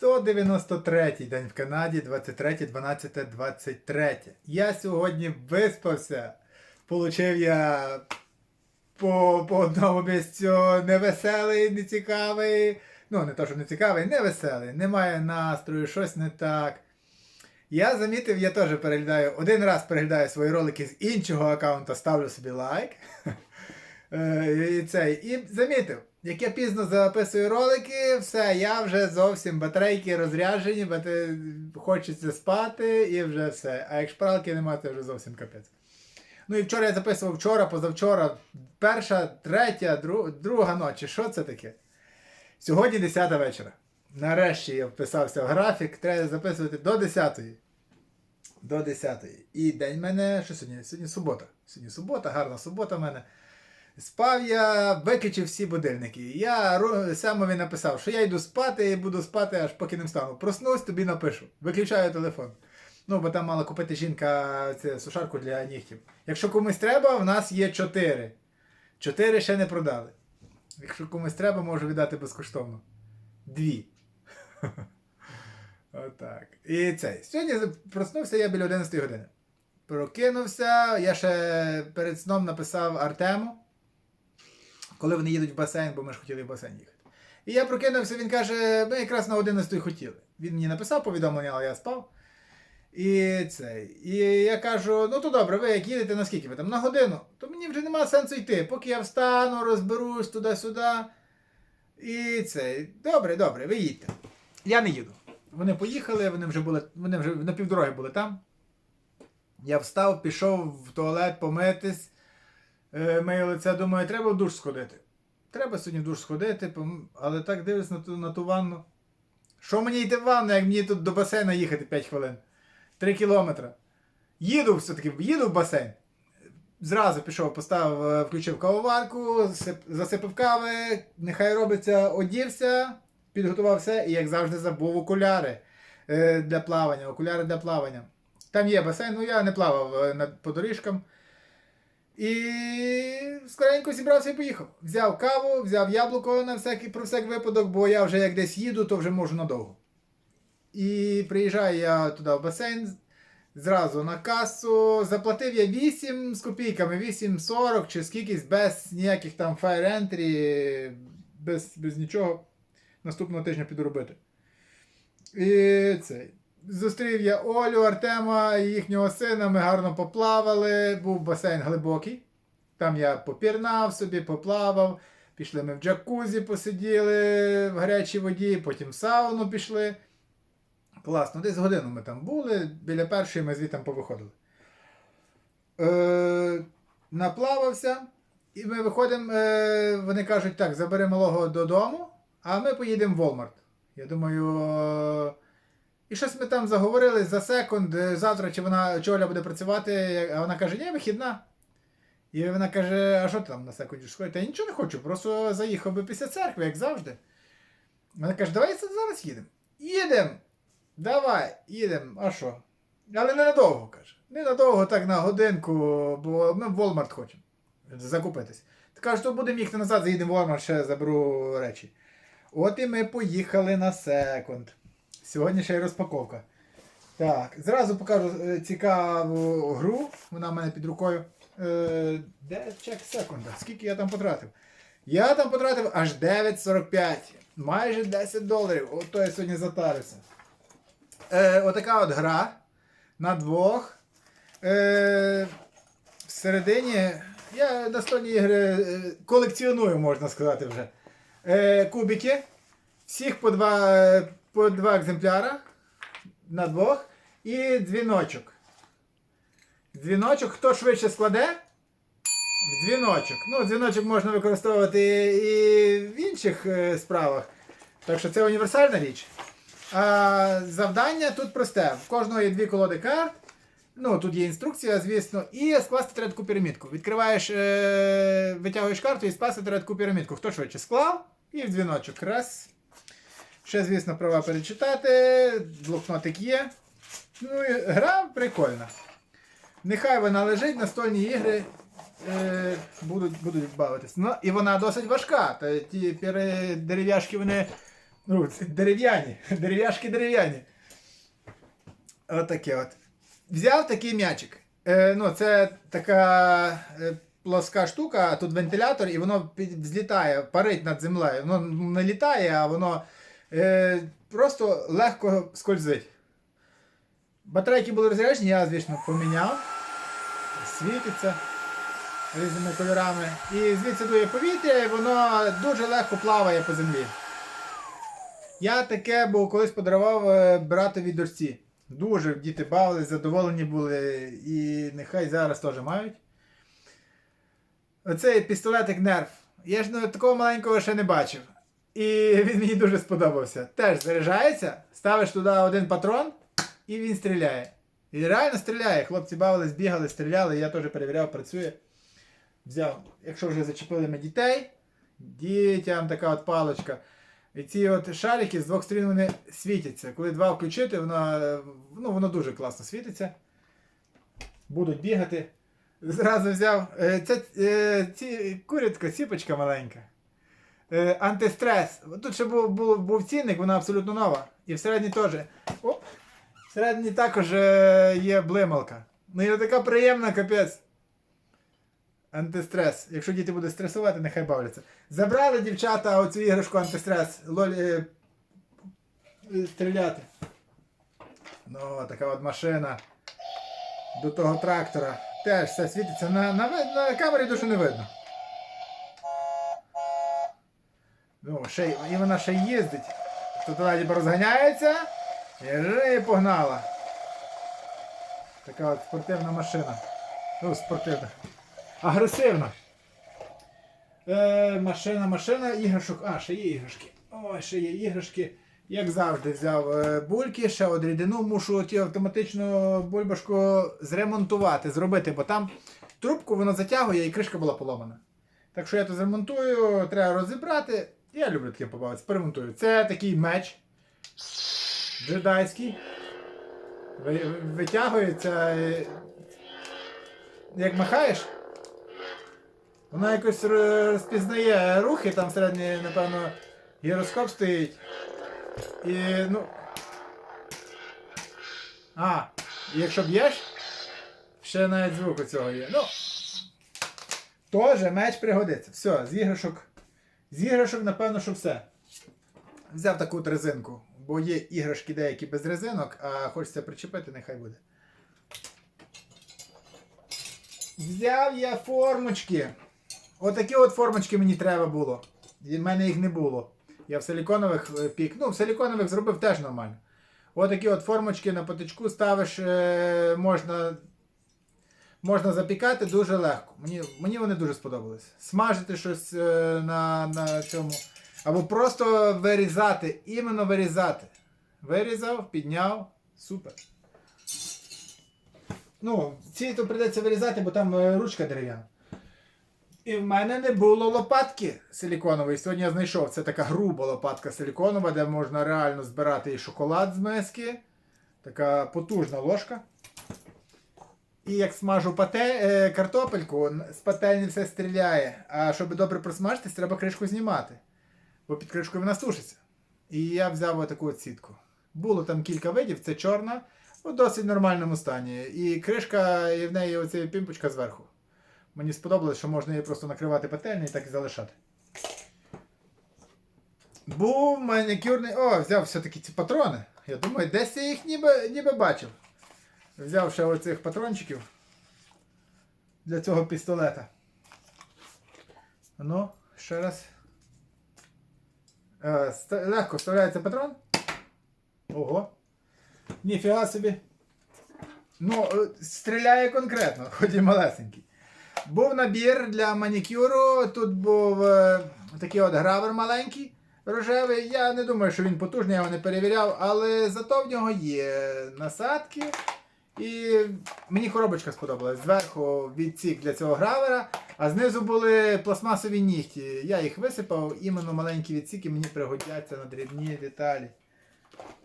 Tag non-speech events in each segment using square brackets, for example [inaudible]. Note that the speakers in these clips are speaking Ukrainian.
193 день в Канаді, 23, 12, 23. Я сьогодні виспався. Получив я по, по одному місцю невеселий, нецікавий. Ну, не то, що не цікавий, невеселий. Немає настрою, щось не так. Я замітив, я теж переглядаю, один раз переглядаю свої ролики з іншого аккаунта, ставлю собі лайк. [laughs] Е, цей, і замітив, як я пізно записую ролики, все, я вже зовсім батарейки розряджені, бати... хочеться спати і вже все. А як шпаралки немає, це вже зовсім капець. Ну і вчора я записував вчора, позавчора, перша, третя, дру... друга ночі. Що це таке? Сьогодні 10 вечора. Нарешті я вписався в графік, треба записувати до 10. До 10. І день мене. Що сьогодні? Сьогодні субота. Сьогодні субота, гарна субота в мене. Спав я, виключив всі будильники. Я Семові написав, що я йду спати і буду спати, аж поки не встану. Проснусь, тобі напишу. Виключаю телефон. Ну, бо там мала купити жінка це, сушарку для нігтів. Якщо комусь треба, в нас є 4. 4 ще не продали. Якщо комусь треба, можу віддати безкоштовно. Дві. [laughs] Отак. І цей. Сьогодні проснувся я біля 11 години. Прокинувся, я ще перед сном написав Артему, коли вони їдуть в басейн, бо ми ж хотіли в басейн їхати. І я прокинувся, він каже, ми якраз на 11 хотіли. Він мені написав повідомлення, але я спав. І цей. І я кажу: ну то добре, ви як їдете, наскільки ви там? На годину, то мені вже немає сенсу йти. Поки я встану, розберусь туди-сюди. І цей. Добре, добре, ви їдьте. Я не їду. Вони поїхали, вони вже були, вони вже на півдороги були там. Я встав, пішов в туалет помитись. Е, Моє лице думаю, треба в душ сходити. Треба сьогодні в душ сходити, але так дивлюсь на ту, на ту ванну. Що мені йти в ванну, як мені тут до басейна їхати 5 хвилин? 3 кілометри. Їду все-таки, їду в басейн. Зразу пішов, поставив, е, включив кавоварку, засипав кави, нехай робиться, одівся, підготував все і, як завжди, забув окуляри е, для плавання. Окуляри для плавання. Там є басейн, ну я не плавав по доріжкам. І скоренько зібрався і поїхав. Взяв каву, взяв яблуко на всякий, про всяк випадок, бо я вже як десь їду, то вже можу надовго. І приїжджаю я туди в басейн, зразу на касу. Заплатив я 8 з копійками, 8,40 чи скількись, без ніяких там Fire Entry, без, без нічого. Наступного тижня піду робити. І цей. Зустрів я Олю, Артема і їхнього сина. Ми гарно поплавали. Був басейн глибокий. Там я попірнав собі, поплавав. Пішли ми в джакузі, посиділи в гарячій воді, потім в сауну пішли. Класно, десь годину ми там були, біля першої ми звідти повиходили. Е, наплавався, і ми виходимо, е, вони кажуть, так, забери малого додому, а ми поїдемо в Walmart. Я думаю. І щось ми там заговорили за секунд, е, завтра чи вона чи Оля буде працювати, а вона каже, ні, вихідна. І вона каже, а що ти там на секунді школи? Та я нічого не хочу, просто заїхав би після церкви, як завжди. Вона каже, давай зараз їдемо. Їдемо. Давай, їдемо. А що? Але не надовго, каже. Не надовго, так на годинку, бо ми в Walmart хочемо закупитись. Ти кажеш, то будемо їхати назад, заїдемо в Walmart, ще заберу речі. От і ми поїхали на секунд. Сьогодні ще й розпаковка. Так, зразу покажу е, цікаву гру. Вона в мене під рукою. Е, де чек секунда? Скільки я там потратив? Я там потратив аж 9,45. Майже 10 доларів. Ото я сьогодні затарився. Е, отака от гра на двох. Е, всередині я настольні ігри е, колекціоную, можна сказати вже. Е, кубики. Всіх по два, е, по два екземпляра на двох. І дзвіночок. Дзвіночок, хто швидше складе? В дзвіночок. Ну, дзвіночок можна використовувати і в інших е, справах. Так що це універсальна річ. А, завдання тут просте. В кожного є дві колоди карт. Ну, тут є інструкція, звісно, і скласти треба таку пірамідку. Відкриваєш, е, витягуєш карту і скласти треба таку пірамідку. Хто швидше склав і в дзвіночок. Раз. Ще, звісно, права перечитати. Блокнотик є. Ну і гра прикольна. Нехай вона лежить, настольні ігри е, будуть, будуть бавитись. Ну, і вона досить важка. Та ті дерев'яшки вони Ну, дерев'яні. [laughs] Дерев'яшки дерев'яні. Отаке от. Взяв такий м'ячик. Е, ну, це така е, плоска штука, тут вентилятор, і воно під, злітає, парить над землею. Воно не літає, а воно е, просто легко скользить. Батарейки були розряджені, я, звісно, поміняв. Світиться різними кольорами. І звідси дує повітря, і воно дуже легко плаває по землі. Я таке був колись подарував е, братові дочці. Дуже діти бавились, задоволені були, і нехай зараз теж мають. Оцей пістолетик нерв. Я ж ну, такого маленького ще не бачив. І він мені дуже сподобався. Теж заряджається, ставиш туди один патрон, і він стріляє. І реально стріляє. Хлопці бавились, бігали, стріляли, я теж перевіряв, працює. Взяв, якщо вже зачепили ми дітей, дітям така от паличка. І ці от шарики з двох сторін вони світяться. Коли два включити, воно, ну, воно дуже класно світиться. Будуть бігати. Зразу взяв. е, Це е, ці, курятка, сіпочка маленька. Е, Антистрес. Тут ще був, був, був цінник, вона абсолютно нова. І всередині теж. Оп. Всередині також е, є блималка. Ну і така приємна капець. Антистрес. Якщо діти будуть стресувати, нехай бавляться. Забрали дівчата оцю іграшку антистрес. Лоль, е, стріляти. Ну, така от машина. До того трактора. Теж все світиться. На, на, на камері дуже не видно. Ну, ще, і вона ще їздить. Тут вона ніби розганяється. І погнала. Така от спортивна машина. Ну, спортивна. Агресивна. Е, машина, машина, іграшок. А, ще є іграшки. Ой, ще є іграшки. Як завжди, взяв е, бульки, ще от рідину, мушу ті автоматично бульбашку зремонтувати, зробити, бо там трубку воно затягує і кришка була поломана. Так що я то зремонтую, треба розібрати. Я люблю таке побавитися, перемонтую. Це такий меч джедайський. Ви- ви- Витягується. е, Як махаєш, вона якось розпізнає рухи, там всередині, напевно, гіроскоп стоїть. І, ну. А, якщо б'єш, ще навіть звук у цього є. Ну. Тоже меч пригодиться. Все, з іграшок. З іграшок, напевно, що все. Взяв таку от резинку, бо є іграшки деякі без резинок, а хочеться причепити, нехай буде. Взяв я формочки. Отакі от формочки мені треба було. В мене їх не було. Я в силіконових е, пік. Ну, в силіконових зробив теж нормально. Отакі от формочки на потичку ставиш, е, можна, можна запікати дуже легко. Мені, мені вони дуже сподобались. Смажити щось е, на, на цьому. Або просто вирізати. Іменно вирізати. Вирізав, підняв. Супер. Ну, ці то прийдеться вирізати, бо там е, ручка дерев'яна. І в мене не було лопатки силіконової. Сьогодні я знайшов. Це така груба лопатка силіконова, де можна реально збирати і шоколад з миски. Така потужна ложка. І як смажу пате, е, картопельку, з пательні все стріляє. А щоб добре просмажитись, треба кришку знімати. Бо під кришкою вона сушиться. І я взяв отаку от сітку. Було там кілька видів, це чорна, у досить нормальному стані. І кришка, і в неї оця пімпочка зверху. Мені сподобалось, що можна її просто накривати пательню і так і залишати. Був манікюрний. О, взяв все-таки ці патрони. Я думаю, десь я їх ніби, ніби бачив. Взяв ще оцих патрончиків для цього пістолета. Ну, ще раз. Е, легко вставляється патрон. Ого. Ніфіга собі. Ну, е, стріляє конкретно, [laughs] хоч і малесенький. Був набір для манікюру. Тут був е, такий от гравер маленький, рожевий. Я не думаю, що він потужний, я його не перевіряв, але зато в нього є насадки. І мені коробочка сподобалась. Зверху відсік для цього гравера, а знизу були пластмасові нігті. Я їх висипав, іменно маленькі відсіки мені пригодяться на дрібні деталі.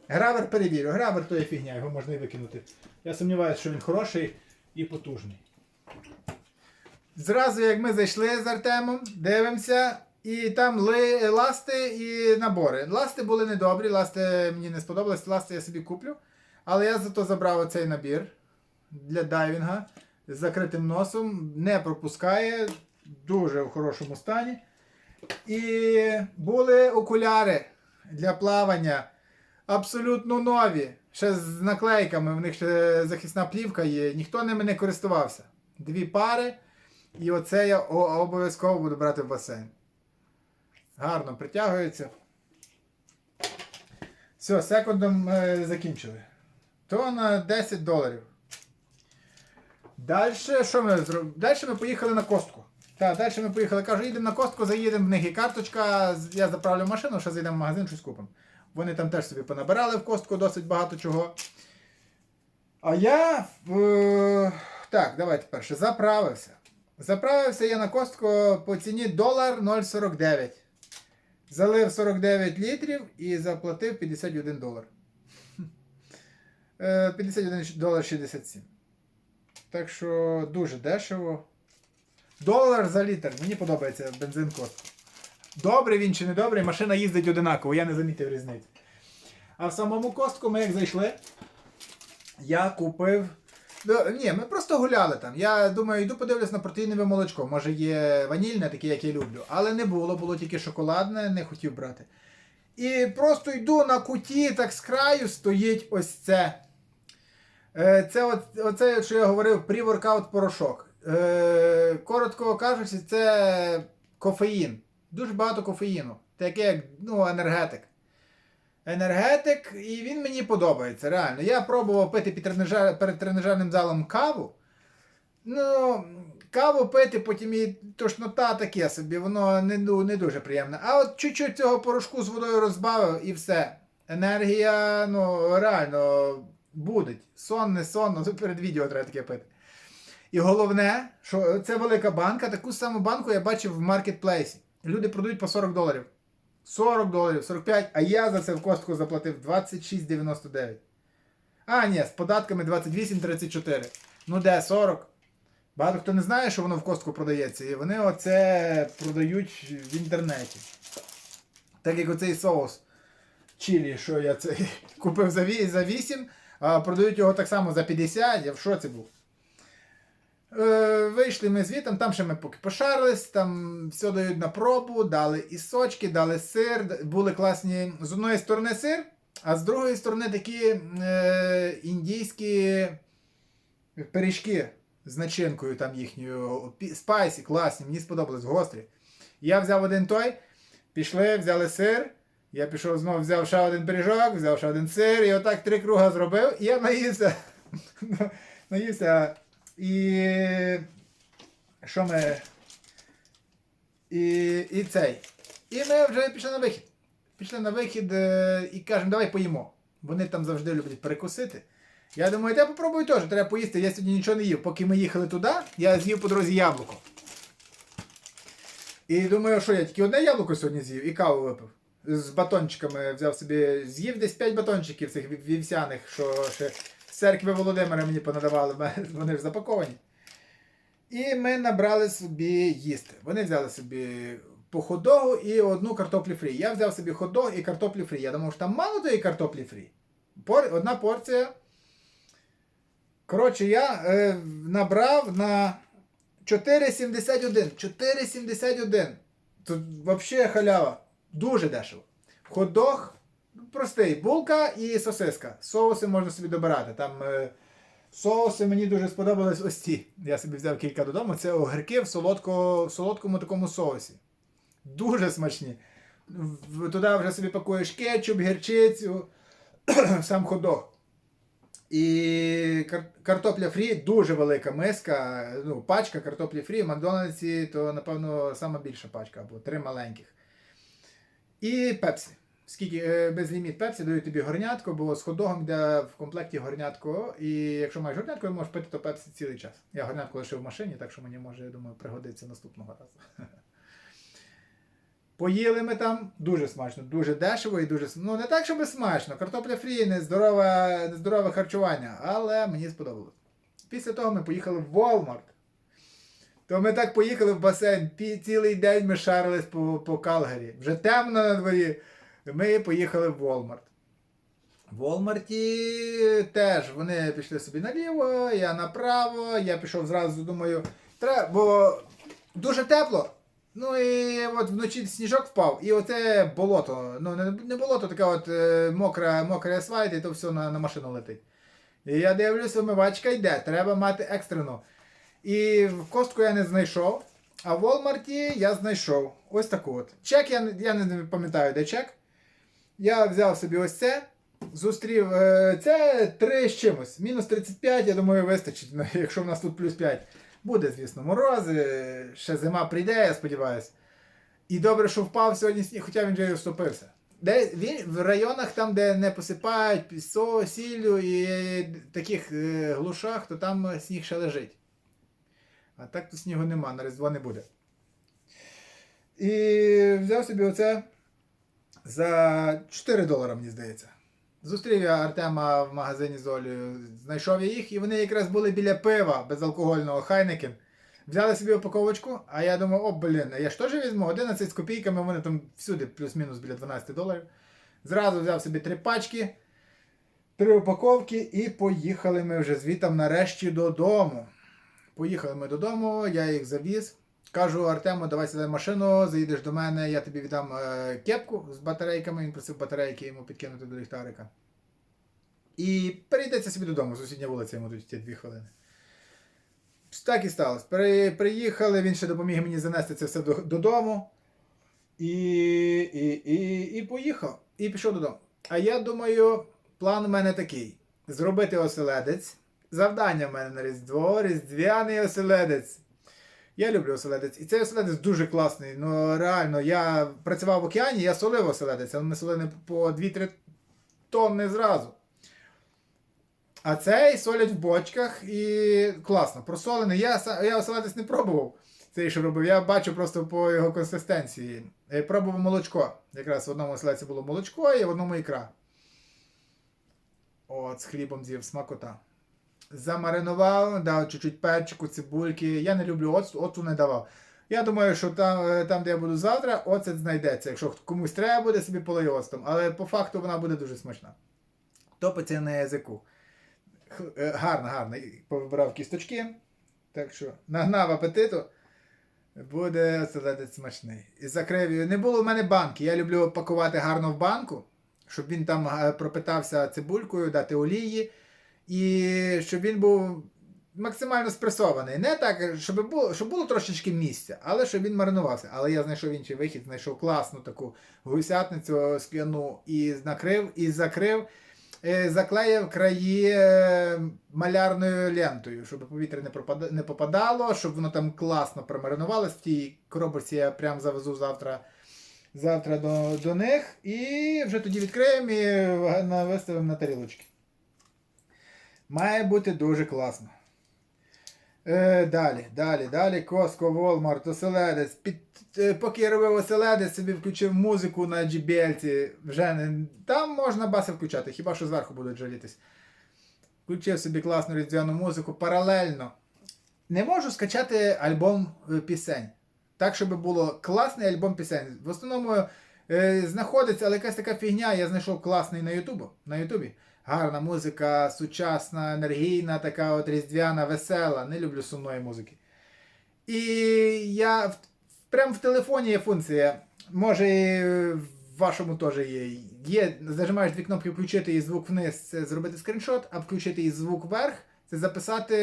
Гравер перевірю. Гравер то є фігня, його можна і викинути. Я сумніваюся, що він хороший і потужний. Зразу, як ми зайшли з Артемом, дивимося, І там ласти і набори. Ласти були недобрі, ласти мені не сподобались, ласти я собі куплю. Але я зато забрав оцей набір для дайвінга з закритим носом, не пропускає, дуже в хорошому стані. І були окуляри для плавання. Абсолютно нові. Ще з наклейками, в них ще захисна плівка є. Ніхто ними не користувався. Дві пари. І оце я обов'язково буду брати в басейн. Гарно притягується. Все, секундом е, закінчили. То на 10 доларів. Далі що ми зробили? Далі ми поїхали на костку. Так, далі ми поїхали. Кажу, їдемо на костку, заїдемо, в них є карточка, я заправлю машину, ще зайдемо в магазин, щось купимо. Вони там теж собі понабирали в костку досить багато чого. А я. е, так, давайте перше. Заправився. Заправився я на костку по ціні долар 0,49. Залив 49 літрів і заплатив 51 долар. Е, 51 долар 67. Так що дуже дешево. Долар за літр. Мені подобається бензин Костко. Добрий він чи не добрий, машина їздить одинаково, я не замітив різниці. А в самому костку ми як зайшли, я купив. Ну, ні, ми просто гуляли там. Я думаю, йду подивлюсь на протеїнове молочко. Може є ванільне, таке, як я люблю. Але не було, було тільки шоколадне, не хотів брати. І просто йду на куті, так з краю стоїть ось це. Е, Це от, оце, що я говорив, pre-workout порошок. Е, Коротко кажучи, це кофеїн. Дуже багато кофеїну. Таке як ну, енергетик. Енергетик, і він мені подобається, реально. Я пробував пити під тренажер, перед тренажерним залом каву. Ну, каву пити, потім і тошнота таке собі, воно не, не дуже приємне. А от чуть-чуть цього порошку з водою розбавив і все. Енергія, ну, реально, буде. Сон, не сон, ну перед відео треба таке пити. І головне, що це велика банка, таку саму банку я бачив в маркетплейсі. Люди продають по 40 доларів. 40 доларів, 45, а я за це в костку заплатив 26,99. А, ні, з податками 28,34. Ну де 40? Багато хто не знає, що воно в костку продається, і вони оце продають в інтернеті. Так як оцей соус чилі, що я цей [laughs] купив за ві- за 8, а продають його так само за 50, я в шоці був. Е, вийшли ми звітом, там ще ми поки пошарились, там все дають на пробу, дали і сочки, дали сир, були класні з одної сторони сир, а з другої сторони такі е, індійські пиріжки з начинкою там їхньою. Спайсі, класні, мені сподобалось, гострі. Я взяв один той, пішли, взяли сир. Я пішов знову, взяв ще один пиріжок, взяв ще один сир, і отак три круга зробив, і я наївся. [laughs] наївся. І. Що ми. І, і цей. І ми вже пішли на вихід. Пішли на вихід е, і кажемо, давай поїмо. Вони там завжди люблять перекусити. Я думаю, я попробую теж, треба поїсти. Я сьогодні нічого не їв. Поки ми їхали туди, я з'їв по дорозі яблуко. І думаю, що я тільки одне яблуко сьогодні з'їв і каву випив. З батончиками взяв собі, з'їв десь 5 батончиків цих вівсяних, що ще з церкви Володимира мені понадавали, [laughs] вони ж запаковані. І ми набрали собі їсти. Вони взяли собі по ходогу і одну картоплі фрі. Я взяв собі ходог і картоплі фрі. Я думав, що там мало тої картоплі фрі. Одна порція. Коротше, я е, набрав на 4,71. 4,71. Тут взагалі халява. Дуже дешево. Хот-дог простий. Булка і сосиска. Соуси можна собі добирати. Там е, соуси мені дуже сподобались ось ці. Я собі взяв кілька додому. Це огірки в, солодко, в солодкому такому соусі. Дуже смачні. Туди вже собі пакуєш кетчуп, гірчицю, [clears throat] сам ходок. І кар- картопля фрі дуже велика миска. Ну, пачка картоплі фрі в Макдональдсі, то, напевно, сама більша пачка, або три маленьких. І пепсі. Скільки е, безліміт пепсі дають тобі горнятко, бо з ходогом йде в комплекті горнятко. І якщо маєш горнятко, можеш пити то пепсі цілий час. Я горнятко лишив в машині, так що мені може, я думаю, пригодиться наступного разу. [laughs] Поїли ми там дуже смачно, дуже дешево і дуже. Ну, не так, щоб смачно. Картопля фрі, нездорове, нездорове харчування, але мені сподобалось. Після того ми поїхали в Walmart. То ми так поїхали в басейн. Цілий день ми шарились по, по Калгарі. Вже темно на дворі. Ми поїхали в Walmart. В Walmart теж вони пішли собі наліво, я направо, я пішов зразу, думаю, треба, бо дуже тепло. Ну і от вночі сніжок впав, і оце болото. Ну, не, не болото, таке от е, мокре асфальт, і то все на, на машину летить. І я дивлюся, вмивачка йде, треба мати екстрену. І костку я не знайшов, а в Walmart я знайшов ось таку от. Чек, я, я не пам'ятаю, де чек. Я взяв собі ось це. Зустрів е, це 3 з чимось. Мінус 35, я думаю, вистачить, ну, [laughs] якщо в нас тут плюс 5. Буде, звісно, морози, ще зима прийде, я сподіваюся. І добре, що впав сьогодні сніг, хоча він вже й оступився. Де він в районах, там, де не посипають пісо, сіллю і таких е, глушах, то там е, сніг ще лежить. А так то снігу нема, на Різдво не буде. І взяв собі оце за 4 долара, мені здається. Зустрів я Артема в магазині з Олею, знайшов я їх, і вони якраз були біля пива безалкогольного Хайнекен. Взяли собі упаковочку, а я думав, о, блін, я ж теж візьму 11 з копійками, вони там всюди плюс-мінус біля 12 доларів. Зразу взяв собі три пачки, три упаковки, і поїхали ми вже звітом нарешті додому. Поїхали ми додому, я їх завіз. Кажу Артему, давай сідай машину, заїдеш до мене, я тобі віддам е, кепку з батарейками. Він просив батарейки йому підкинути до ліхтарика. І перейдеться собі додому, сусідня вулиця йому тут йти дві хвилини. Так і сталося. При, приїхали, він ще допоміг мені занести це все до- додому. І, і, і, і поїхав. І пішов додому. А я думаю, план у мене такий: зробити оселедець. Завдання в мене на Різдво, різдвяний оселедець. Я люблю оселедець. І цей оселедець дуже класний. Ну реально, я працював в океані, я солив оселедець, але ми солили по 2-3 тонни зразу. А цей солять в бочках і класно. Просолений. Я, я оселедець не пробував. Цей, що робив. Я бачу просто по його консистенції. Я пробував молочко. Якраз в одному оселедці було молочко і в одному ікра. От, з хлібом з'їв смакота. Замаринував, дав чуть-чуть перчику, цибульки. Я не люблю оцту, оцту не давав. Я думаю, що там, е, там, де я буду завтра, оцет знайдеться. Якщо комусь треба буде, собі полий оцтом. Але по факту вона буде дуже смачна. Топиться на язику. Х- е, Гарно, гарно. І Повибирав кісточки. Так що нагнав апетиту. Буде оселедець смачний. І закрив. Не було в мене банки. Я люблю пакувати гарно в банку, щоб він там е, пропитався цибулькою, дати олії. І щоб він був максимально спресований. Не так, щоб було, щоб було трошечки місця, але щоб він маринувався. Але я знайшов інший вихід, знайшов класну таку гусятницю скляну і накрив, і закрив, е, заклеїв краї е, малярною лентою, щоб повітря не, пропада- не попадало, щоб воно там класно промаринувалось. В тій коробочці я прям завезу завтра. Завтра до, до них і вже тоді відкриємо і виставимо на тарілочки. Має бути дуже класно. Е, далі, далі, далі. Коско, Волмарт, оселедець. Під, е, поки я робив оселедець, собі включив музику на JBL. Вже не, там можна баси включати, хіба що зверху будуть жалітись. Включив собі класну різдвяну музику паралельно. Не можу скачати альбом е, пісень. Так, щоб було класний альбом пісень. В основному е, знаходиться, але якась така фігня, я знайшов класний на Ютубу. На Ютубі. Гарна музика, сучасна, енергійна, така от різдвяна, весела. Не люблю сумної музики. І я прямо в телефоні є функція. Може, в вашому теж є. Є, зажимаєш дві кнопки включити і звук вниз, це зробити скріншот, а включити і звук вверх, це записати,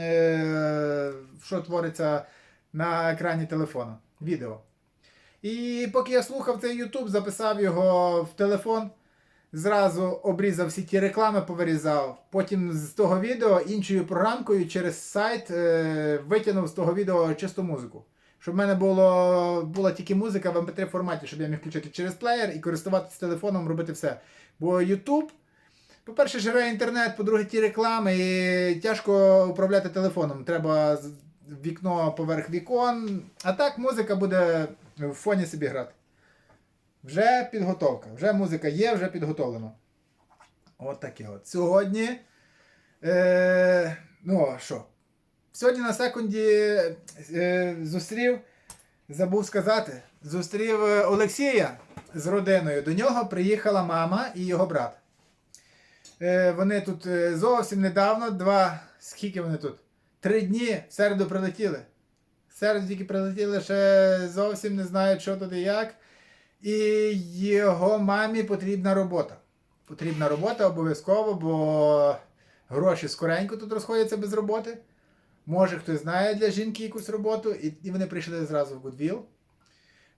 е, що твориться на екрані телефона. Відео. І поки я слухав цей YouTube, записав його в телефон. Зразу обрізав всі ті реклами, повирізав. Потім з того відео іншою програмкою через сайт е, витягнув з того відео чисту музику. Щоб в мене було, була тільки музика в MP3 форматі, щоб я міг включити через плеєр і користуватися телефоном, робити все. Бо YouTube, по-перше, живе інтернет, по-друге, ті реклами, і тяжко управляти телефоном. Треба вікно поверх вікон. А так музика буде в фоні собі грати. Вже підготовка. Вже музика є, вже підготовлено. От таке от. Сьогодні. Е, ну, що? Сьогодні на секунді е, зустрів, забув сказати, зустрів е, Олексія з родиною. До нього приїхала мама і його брат. Е, вони тут е, зовсім недавно, два, скільки вони тут? Три дні в середу прилетіли. В середу тільки прилетіли, ще зовсім не знають, що тут і як. І його мамі потрібна робота. Потрібна робота обов'язково, бо гроші скоренько тут розходяться без роботи. Може, хтось знає для жінки якусь роботу, і, і вони прийшли зразу в Гудвіл.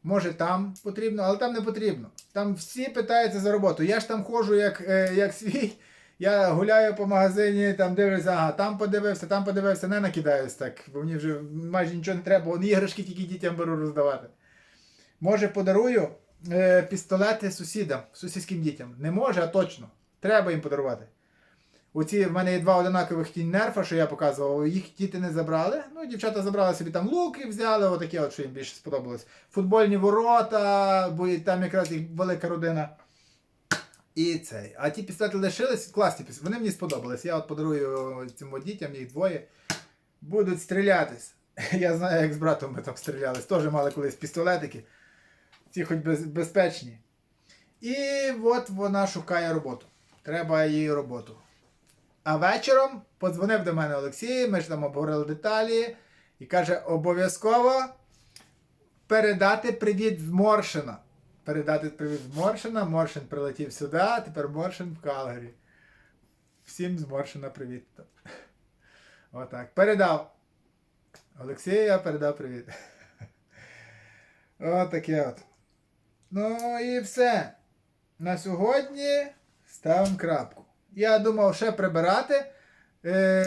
Може, там потрібно, але там не потрібно. Там всі питаються за роботу. Я ж там ходжу як, е, як свій. Я гуляю по магазині, там дивлюся, ага, там подивився, там подивився, не накидаюсь так, бо мені вже майже нічого не треба, вон іграшки тільки дітям беру роздавати. Може, подарую е, пістолети сусідам, сусідським дітям. Не може, а точно. Треба їм подарувати. Оці в мене є два одинакових тінь нерфа, що я показував, їх діти не забрали. Ну, дівчата забрали собі там луки, взяли, отаке, от, що їм більше сподобалось. Футбольні ворота, бо там якраз їх велика родина. І цей. А ті пістолети лишились, класні пістолети. Вони мені сподобались. Я от подарую цим дітям, їх двоє. Будуть стрілятись. [laughs] Я знаю, як з братом ми там стрілялись. Теж мали колись пістолетики. Ці хоч без, безпечні. І от вона шукає роботу. Треба їй роботу. А вечором подзвонив до мене Олексій, ми ж там обговорили деталі, і каже, обов'язково передати привіт з Моршина. Передати привіт з Моршина. Моршин прилетів сюди, а тепер Моршин в Калгарі. Всім з Моршина привіт. [laughs] Отак. Передав. Олексію я передав привіт. [laughs] Отаке от. Ну і все. На сьогодні ставимо крапку. Я думав ще прибирати. Е,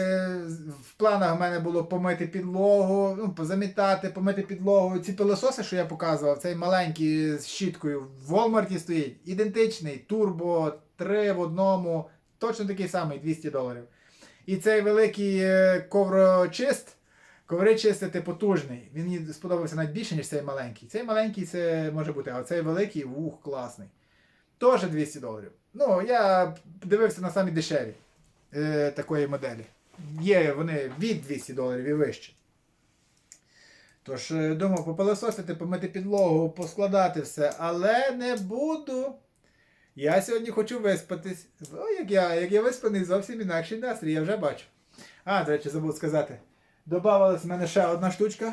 в планах в мене було помити підлогу, ну, позамітати, помити підлогу. Ці пилососи, що я показував, цей маленький з щіткою в Walmart стоїть. Ідентичний, турбо, 3 в одному, точно такий самий 200 доларів. І цей великий е, коврочист, коври чистити потужний. Він мені сподобався навіть більше, ніж цей маленький. Цей маленький це може бути, а цей великий, ух, класний. Теж 200 доларів. Ну, я дивився на самі дешеві е, такої моделі. Є вони від 200 доларів і вище. Тож, е, думав, попилососити, помити підлогу, поскладати все, але не буду. Я сьогодні хочу виспатись. О, як я, як я виспаний, зовсім інакший настрій, я вже бачу. А, до речі, забув сказати. Добавилась в мене ще одна штучка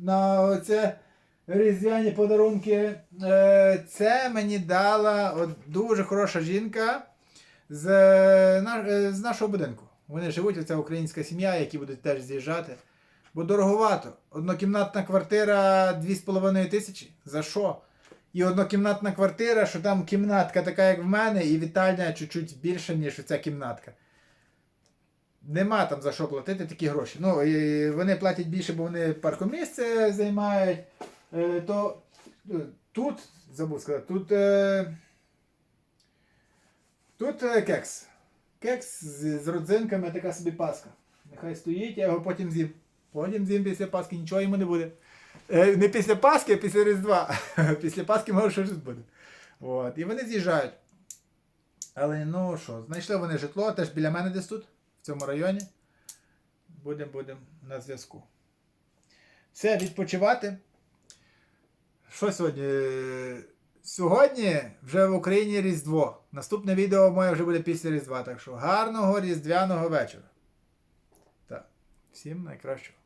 на оце різдвяні подарунки. Е, Це мені дала дуже хороша жінка з, е, е, з нашого будинку. Вони живуть, оця українська сім'я, які будуть теж з'їжджати. Бо дороговато. Однокімнатна квартира 2,5 тисячі. За що? І однокімнатна квартира, що там кімнатка така, як в мене, і вітальня чуть-чуть більша, ніж ця кімнатка. Нема там за що платити такі гроші. Ну, і вони платять більше, бо вони паркомісце займають. Е, то е, тут, забув сказати, тут. Е, тут кекс. Кекс з, родзинками, така собі паска. Нехай стоїть, я його потім з'їм. Потім з'їм після Пасхи, нічого йому не буде. Не після Пасхи, а після Різдва. [laughs] після Пасхи може щось буде. От. І вони з'їжджають. Але ну що, знайшли вони житло, теж біля мене десь тут, в цьому районі. Будемо будем на зв'язку. Все, відпочивати. Що сьогодні? Сьогодні вже в Україні Різдво. Наступне відео моє вже буде після Різдва. Так що гарного різдвяного вечора. Так, всім найкращого.